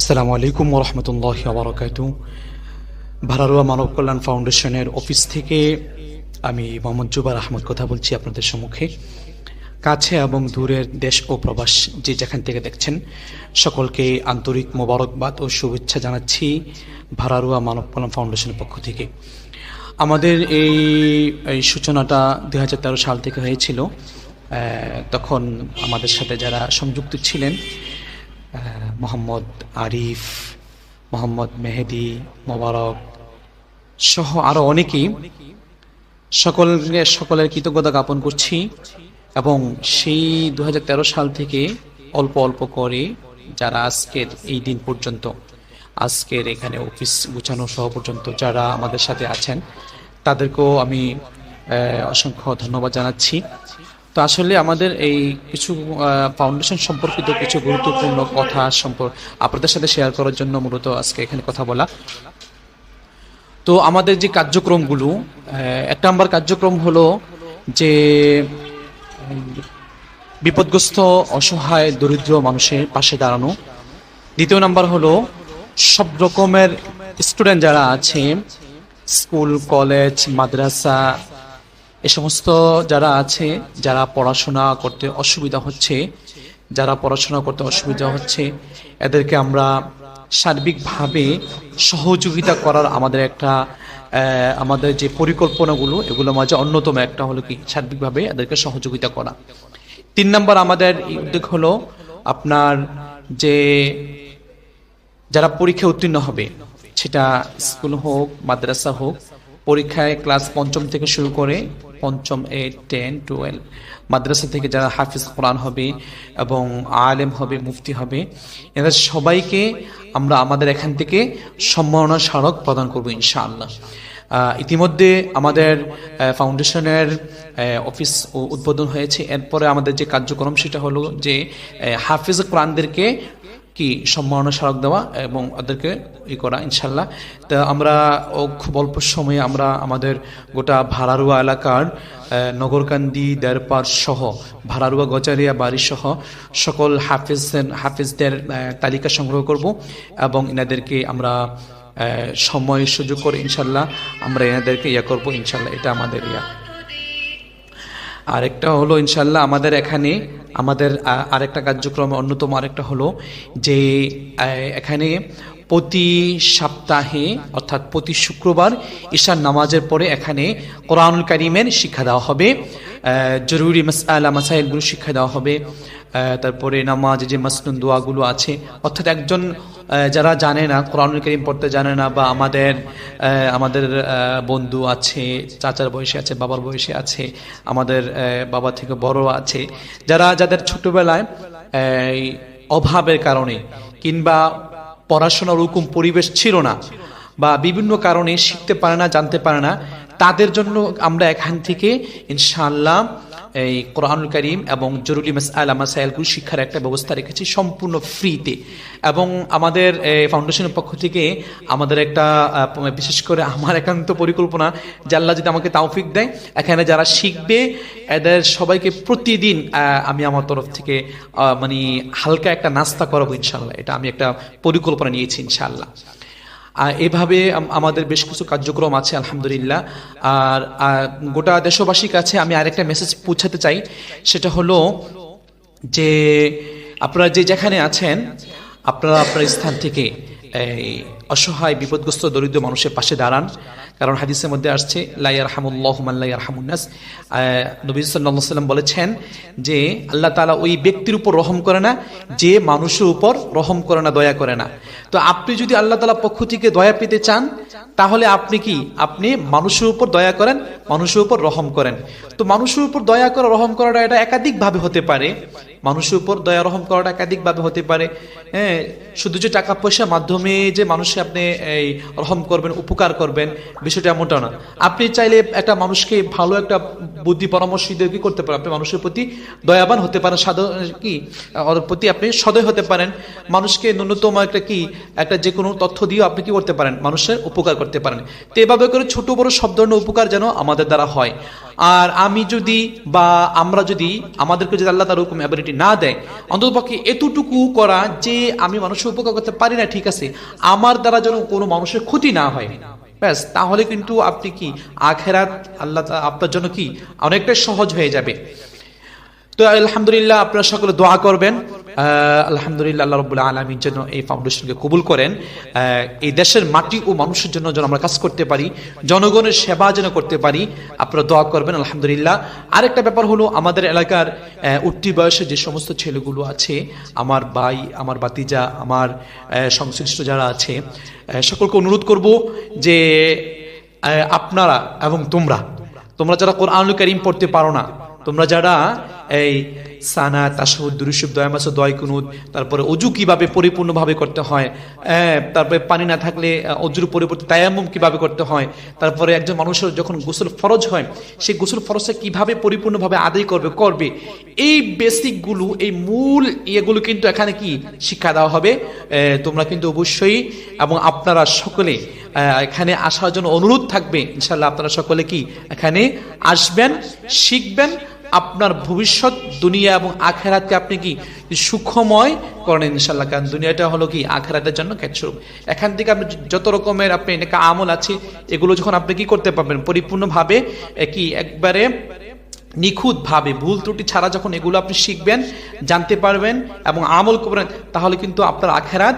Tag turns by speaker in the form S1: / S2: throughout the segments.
S1: আসসালামু আলাইকুম ওরহমতুল্লাহ আবরকাত ভারারুয়া মানব কল্যাণ ফাউন্ডেশনের অফিস থেকে আমি মোহাম্মদ জুবার আহমদ কথা বলছি আপনাদের সম্মুখে। কাছে এবং দূরের দেশ ও প্রবাস যে যেখান থেকে দেখছেন, সকলকে আন্তরিক মোবারকবাদ ও শুভেচ্ছা জানাচ্ছি ভারারুয়া মানব কল্যাণ ফাউন্ডেশনের পক্ষ থেকে। আমাদের এই এই সূচনাটা দু হাজার তেরো সাল থেকে হয়েছিল। তখন আমাদের সাথে যারা সংযুক্ত ছিলেন মোহাম্মদ আরিফ, মোহাম্মদ মেহেদি, মোবারক সহ আরও অনেকেই সকলকে সকলের কৃতজ্ঞতা জ্ঞাপন করছি এবং সেই দু হাজার তেরো সাল থেকে অল্প অল্প করে যারা আজকের এই দিন পর্যন্ত, আজকের এখানে অফিস গুছানো সহ পর্যন্ত যারা আমাদের সাথে আছেন, তাদেরকেও আমি অসংখ্য ধন্যবাদ জানাচ্ছি। তো আসলে আমাদের এই কিছু ফাউন্ডেশন সম্পর্কিত কিছু গুরুত্বপূর্ণ কথা সম্পর্ক আপনাদের সাথে শেয়ার করার জন্য মূলত আজকে এখানে কথা বলা। তো আমাদের যে কার্যক্রমগুলো এক নম্বর কার্যক্রম হলো যে, বিপদগ্রস্ত, অসহায়, দরিদ্র মানুষের পাশে দাঁড়ানো। দ্বিতীয় নাম্বার হলো সব রকমের স্টুডেন্ট যারা আছে স্কুল কলেজ মাদ্রাসা এ সমস্ত যারা আছে, যারা পড়াশোনা করতে অসুবিধা হচ্ছে, যারা পড়াশোনা করতে অসুবিধা হচ্ছে, এদেরকে আমরা সার্বিকভাবে সহযোগিতা করার আমাদের একটা আমাদের যে পরিকল্পনাগুলো এগুলো মাঝে অন্যতম একটা হলো কি? সার্বিকভাবে এদেরকে সহযোগিতা করা। তিন নম্বর আমাদের উদ্যোগ হলো আপনার যে যারা পরীক্ষা উত্তীর্ণ হবে, সেটা স্কুল হোক, মাদ্রাসা হোক, পরীক্ষায় ক্লাস পঞ্চম থেকে শুরু করে পঞ্চম এইট টেন, টুয়েলভ। মাদ্রাসা থেকে যারা হাফিজ কোরআন হবে এবং আলেম হবে, মুফতি হবে, এরা সবাইকে আমরা আমাদের এখান থেকে সম্মাননা স্মারক প্রদান করব ইনশাআল্লাহ। ইতিমধ্যে আমাদের ফাউন্ডেশনের অফিস উদ্বোধন হয়েছে। এরপরে আমাদের যে কার্যক্রম, সেটা হলো যে হাফিজ কোরআনদেরকে কি সম্মাননা স্মারক দেওয়া এবং ওদেরকে ই করা ইনশাল্লাহ তা আমরা ও খুব অল্প সময়ে আমরা আমাদের গোটা ভাড়ারুয়া এলাকার নগরকান্দি দেরপার সহ, ভাড়ারুয়া গজারিয়া বাড়ি সহ সকল হাফিজ হাফিজদের তালিকা সংগ্রহ করব এবং এনাদেরকে আমরা সময় সুযোগ করে ইনশাল্লাহ আমরা এনাদেরকে ইয়া করব ইনশাল্লাহ এটা আমাদের ইয়া। আরেকটা হলো ইনশাল্লাহ আমাদের এখানে আমাদের আরেকটা কার্যক্রম অন্যতম আরেকটা হলো যে এখানে প্রতি সপ্তাহে, অর্থাৎ প্রতি শুক্রবার ঈশার নামাজের পরে এখানে কোরআনুল কারিমের শিক্ষা দেওয়া হবে। জরুরি মাসালা মাসাইলগুলো শিক্ষা দেওয়া হবে। তারপরে নামাজ যে মাসনুন দোয়াগুলো আছে, অর্থাৎ একজন যারা জানে না, কোরআনুল করিম পড়তে জানে না বা আমাদের আমাদের বন্ধু আছে, চাচার বয়সে আছে, বাবার বয়সে আছে, আমাদের বাবা থেকে বড় আছে, যারা যাদের ছোটবেলায় অভাবের কারণে কিংবা পড়াশোনার ওরকম পরিবেশ ছিল না বা বিভিন্ন কারণে শিখতে পারে না জানতে পারে না। তাদের জন্য আমরা এখান থেকে ইনশাআল্লাহ এই কোরআনুল করিম এবং জরুরি মাসাইল মাসাইলগুলো শিক্ষার একটা ব্যবস্থা রেখেছি সম্পূর্ণ ফ্রিতে। এবং আমাদের ফাউন্ডেশনের পক্ষ থেকে আমাদের একটা বিশেষ করে আমার একান্ত পরিকল্পনা আল্লাহ যদি আমাকে তাওফিক দেয়, এখানে যারা শিখবে, এদের সবাইকে প্রতিদিন আমি আমার তরফ থেকে মানে হালকা একটা নাস্তা করাবো ইনশাল্লাহ এটা আমি একটা পরিকল্পনা নিয়েছি ইনশাল্লাহ এভাবে আমাদের বেশ কিছু কার্যক্রম আছে, আলহামদুলিল্লাহ। আর গোটা দেশবাসীর কাছে আমি আরেকটা মেসেজ পৌঁছাতে চাই। সেটা হলো যে আপনারা যে যেখানে আছেন, আপনারা আপনার স্থান থেকে এই অসহায়, বিপদগ্রস্ত, দরিদ্র মানুষের পাশে দাঁড়ান। কারণ হাদিসের মধ্যে আসছে লাইয়ার হামুল্লাহ মাল্লাইয়ার হামুন্নাস নবী সাল্লাম বলেছেন যে, আল্লাহ তালা ওই ব্যক্তির উপর রহম করে না, যে মানুষের উপর রহম করে না, দয়া করে না। তো আপনি যদি আল্লাহ তাআলা পক্ষ থেকে দয়া পেতে চান, তাহলে আপনি কি? আপনি মানুষের উপর দয়া করেন, মানুষের উপর রহম করেন। তো মানুষের উপর দয়া করা, রহম করাটা এটা একাধিকভাবে হতে পারে। মানুষের উপর দয়া রহম করাটা একাধিক ভাবে হতে পারে। হ্যাঁ শুধু যে টাকা পয়সার মাধ্যমে যে মানুষে আপনি এই রহম করবেন, উপকার করবেন, বিষয়টা এমনটা না। আপনি চাইলে একটা মানুষকে ভালো একটা বুদ্ধি, পরামর্শ দিয়ে কি করতে পারেন? আপনি মানুষের প্রতি দয়াবান হতে পারেন, সাধ, কি, ওর প্রতি আপনি সদয় হতে পারেন। মানুষকে ন্যূনতম একটা কি, একটা যে কোনো তথ্য দিয়ে আপনি কি করতে পারেন? মানুষের উপকার করতে পারেন। তো এভাবে করে ছোট বড় সব ধরনের উপকার যেন আমাদের দ্বারা হয়। আর আমি যদি বা আমরা যদি আমাদেরকে যদি আল্লাহ তার হুকুম অ্যাবিলিটি না দেয়, অন্ততপক্ষে এতটুকু করা যে আমি মানুষের উপকার করতে পারি না, ঠিক আছে, আমার দ্বারা যেন কোনো মানুষের ক্ষতি না হয়। ব্যাস, তাহলে কিন্তু আপনি কি, আখেরাত আল্লাহ আপনার জন্য কি, অনেকটাই সহজ হয়ে যাবে। তো আলহামদুলিল্লাহ, আপনারা সকলে দোয়া করবেন। আলহামদুলিল্লাহ আল্লাহ রবুল্লাহ আলমীর জন্য এই ফাউন্ডেশনকে কবুল করেন। এই দেশের মাটি ও মানুষের জন্য যেন আমরা কাজ করতে পারি, জনগণের সেবা যেন করতে পারি, আপনারা দোয়া করবেন, আলহামদুলিল্লাহ। আরেকটা ব্যাপার হলো আমাদের এলাকার উঠতি বয়সে যে সমস্ত ছেলেগুলো আছে, আমার ভাই, আমার বাতিজা আমার সংশ্লিষ্ট যারা আছে সকলকে অনুরোধ করব যে আপনারা এবং তোমরা তোমরা যারা কোরআন করিম পড়তে পারো না, তোমরা যারা এই সানা তাসাহুদ দুরুসুব দয় কুনুদ তারপরে অজু কীভাবে পরিপূর্ণভাবে করতে হয় আহ, তারপরে পানি না থাকলে অজুর পরিবর্তে তায়াম্মুম কীভাবে করতে হয় তারপরে একজন মানুষের যখন গোসল ফরজ হয় সেই গোসল ফরজটা কীভাবে পরিপূর্ণভাবে আদায় করবে করবে? এই বেসিকগুলো এই মূল ইয়েগুলো কিন্তু এখানে কি? শিক্ষা দেওয়া হবে তোমরা কিন্তু অবশ্যই এবং আপনারা সকলে এখানে আসার জন্য অনুরোধ থাকবে ইনশাল্লাহ আপনারা সকলে কি এখানে আসবেন শিখবেন আপনার ভবিষ্যৎ, দুনিয়া এবং আখেরাতকে আপনি কি সুখময় করেন ইনশাল্লাহ কারণ দুনিয়াটা হলো কি? আখেরাতের জন্য ক্যাটস্বরূপ এখান থেকে আপনি যত রকমের আপনি এনেকা আমল আছে, এগুলো যখন আপনি কি করতে পারবেন? পরিপূর্ণভাবে কি একবারে নিখুঁত ভাবে, ভুল ত্রুটি ছাড়া যখন এগুলো আপনি শিখবেন, জানতে পারবেন এবং আমল করবেন, তাহলে কিন্তু আপনার আখেরাত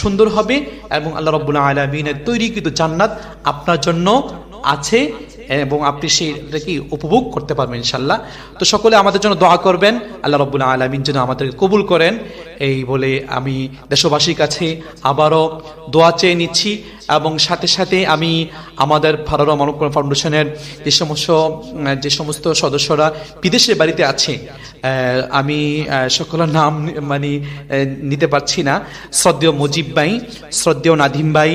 S1: সুন্দর হবে এবং আল্লাহ রব্বুল আলমিনের তৈরিকৃত জান্নাত আপনার জন্য আছে। এবং আপনি সেটা কি উপভোগ করতে পারবেন ইনশাল্লাহ তো সকলে আমাদের জন্য দোয়া করবেন। আল্লাহ রবুল্লা আলমিন যেন আমাদেরকে কবুল করেন। এই বলে আমি দেশবাসীর কাছে আবারও দোয়া চেয়ে নিচ্ছি। এবং সাথে সাথে আমি আমাদের ভারত মানব ফাউন্ডেশনের যে সমস্ত যে সমস্ত সদস্যরা বিদেশের বাড়িতে আছে আমি সকলের নাম মানে নিতে পারছি না। শ্রদ্ধেয় মুজিব ভাই, শ্রদ্ধেয় নাদিম ভাই,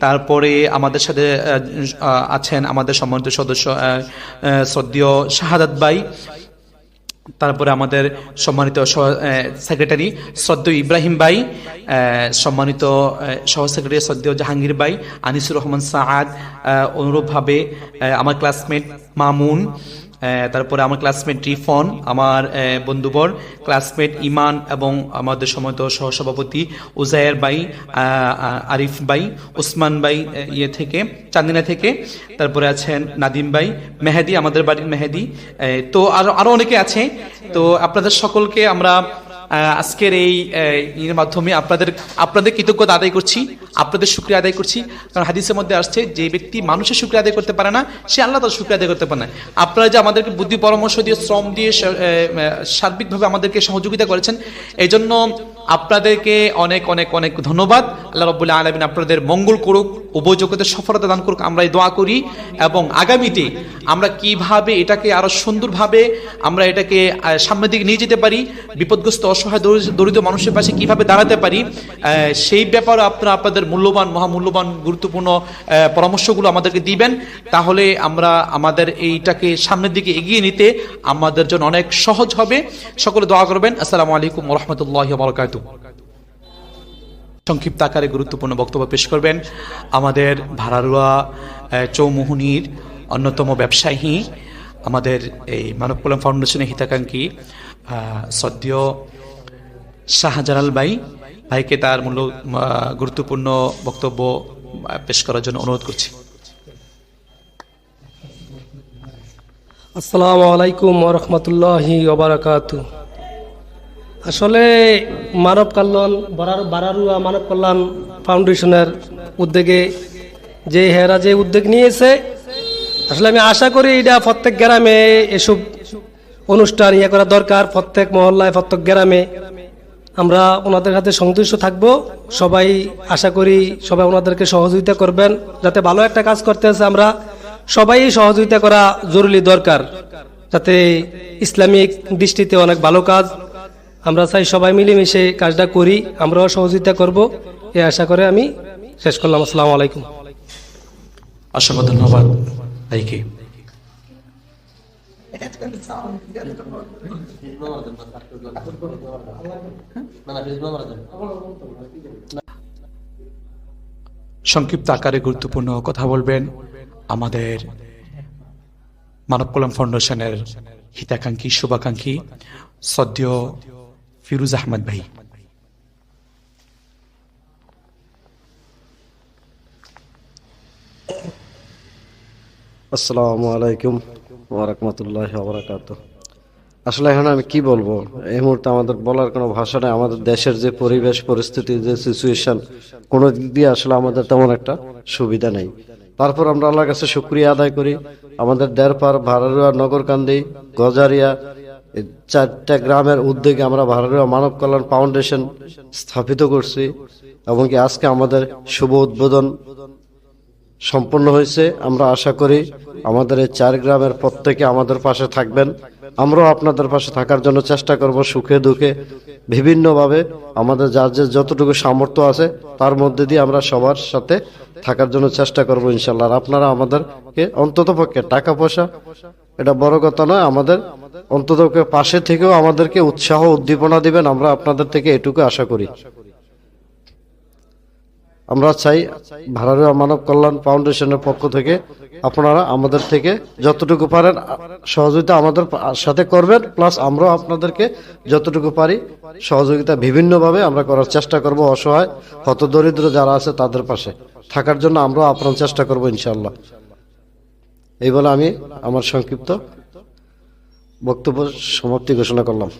S1: তারপরে আমাদের সাথে আছেন আমাদের সম্মানিত সদস্য শ্রদ্ধেয় শাহাদাত ভাই তারপরে আমাদের সম্মানিত সেক্রেটারি সদ্য ইব্রাহিম ভাই সম্মানিত সহ সেক্রেটারি সদ্য জাহাঙ্গীর ভাই, আনিসুর রহমান সাহাদ অনুরূপভাবে আমার ক্লাসমেট মামুন তারপরে আমার ক্লাসমেট রিফন আমার বন্ধুবর ক্লাসমেট ইমান এবং আমাদের সম্মানিত সহসভাপতি উজায়ের আহ, আরিফ বাই উসমান বাই ইয়ে থেকে চান্দিনা থেকে তারপরে আছেন নাদিম বাই মেহেদি আমাদের বাড়ির মেহেদি তো আরও আরও অনেকে আছে তো আপনাদের সকলকে আমরা আজকের এই এর মাধ্যমে আপনাদের আপনাদের কৃতজ্ঞতা আদায় করছি, আপনাদের শুক্রিয়া আদায় করছি। কারণ হাদিসের মধ্যে আসছে, যে ব্যক্তি মানুষের শুক্রিয়া আদায় করতে পারে না, সে আল্লাহ তার শুক্রিয়া আদায় করতে পারে না। আপনারা যে আমাদেরকে বুদ্ধি, পরামর্শ দিয়ে, শ্রম দিয়ে সার্বিকভাবে আমাদেরকে সহযোগিতা করেছেন এই জন্য আপনাদেরকে অনেক অনেক অনেক ধন্যবাদ। আল্লাহ রবুল্লাহ আলমিন আপনাদের মঙ্গল করুক, উপযোগতে, সফলতা দান করুক আমরা এই দোয়া করি এবং আগামীতে আমরা কীভাবে এটাকে আরও সুন্দরভাবে আমরা এটাকে সামনের দিকে নিয়ে যেতে পারি, বিপদগ্রস্ত, অসহায়, দরিদ্র মানুষের পাশে কীভাবে দাঁড়াতে পারি সেই ব্যাপারে আপনারা আপনাদের মূল্যবান, মহামূল্যবান, গুরুত্বপূর্ণ পরামর্শগুলো আমাদেরকে দিবেন। তাহলে আমরা আমাদের এইটাকে সামনের দিকে এগিয়ে নিতে আমাদের জন্য অনেক সহজ হবে। সকলে দোয়া করবেন। আসসালামু আলাইকুম রহমতুল্লাহ বরকাত সংক্ষিপ্ত আকারে গুরুত্বপূর্ণ বক্তব্য পেশ করবেন আমাদের ভাড়ারুয়া চৌমুহনির অন্যতম ব্যবসায়ী আমাদের এই মানব কল্যাণ ফাউন্ডেশনের হিতাকাঙ্ক্ষী সদ্য শাহজালাল ভাই। ভাইকে তার আহ, গুরুত্বপূর্ণ বক্তব্য পেশ করার জন্য অনুরোধ করছি।
S2: আসসালামু আলাইকুম ওরহমতুল্লাহি ওবরাকাত আসলে মানব কল্যাণ, বারার- বারারুয়া মানব কল্যাণ ফাউন্ডেশনের উদ্যোগে যে হেরা যে উদ্যোগ নিয়েছে, আসলে আমি আশা করি এটা প্রত্যেক গ্রামে এসব অনুষ্ঠান ইয়ে করা দরকার। প্রত্যেক মহল্লায়, প্রত্যেক গ্রামে আমরা ওনাদের হাতে সন্তুষ্ট থাকব। সবাই আশা করি সবাই ওনাদেরকে সহযোগিতা করবেন, যাতে ভালো একটা কাজ করতে আছে আমরা। সবাই সহযোগিতা করা জরুরি দরকার, যাতে ইসলামিক দৃষ্টিতে অনেক ভালো কাজ আমরা চাই সবাই মিলেমিশে কাজটা করি, আমরাও সহযোগিতা করব। এ আশা করে আমি শেষ করলাম। আসসালামু আলাইকুম।
S1: অসংখ্য ধন্যবাদ সংক্ষিপ্ত আকারে গুরুত্বপূর্ণ কথা বলবেন আমাদের মানব কল্যাণ ফাউন্ডেশনের হিতাকাঙ্ক্ষী, শুভাকাঙ্ক্ষী সদ্য ফিরুজ আহমদ ভাই।
S3: আসসালামু আলাইকুম ওরহমতুল্লাহ বরাকাত আসলে এখন আমি কি বলব, এই মুহূর্তে আমাদের বলার কোনো ভাষা নেই, আমাদের দেশের যে পরিবেশ, পরিস্থিতি, যে সিচুয়েশন কোনো দিক দিয়ে আসলে আমাদের তেমন একটা সুবিধা নেই। তারপর আমরা আল্লাহর কাছে শুক্রিয়া আদায় করি। আমাদের দেড়পার ভাড়ারুয়া নগরকান্দি, গজারিয়া চারটা গ্রামের উদ্যোগে আমরা ভাড়ারুয়া মানব কল্যাণ ফাউন্ডেশন স্থাপিত করছি এমনকি আজকে আমাদের শুভ উদ্বোধন সম্পন্ন হয়েছে। আমরা আশা করি আমাদের এই চার গ্রামের প্রত্যেকে আমাদের পাশে থাকবেন। আমরাও আপনাদের পাশে থাকার জন্য চেষ্টা করব সুখে দুঃখে বিভিন্নভাবে আমাদের যার যে যতটুকু সামর্থ্য আছে তার মধ্যে দিয়ে আমরা সবার সাথে থাকার জন্য চেষ্টা করব ইনশাল্লাহ আপনারা আমাদেরকে অন্তত পক্ষে টাকা পয়সা এটা বড় কথা নয়, আমাদের অন্তত পাশে থেকেও আমাদেরকে উৎসাহ উদ্দীপনা দিবেন, আমরা আপনাদের থেকে এটুকু আশা করি। আমরা চাই ভারতীয় মানব কল্যাণ ফাউন্ডেশনের পক্ষ থেকে আপনারা আমাদের থেকে যতটুকু পারেন, সহযোগিতা আমাদের সাথে করবেন, প্লাস আমরাও আপনাদেরকে যতটুকু পারি সহযোগিতা বিভিন্নভাবে আমরা করার চেষ্টা করব, অসহায়, হতদরিদ্র যারা আছে তাদের পাশে। থাকার জন্য আমরাও আপনার চেষ্টা করব ইনশাল্লাহ এই বলে আমি আমার সংক্ষিপ্ত বক্তব্য সমাপ্তি ঘোষণা করলাম।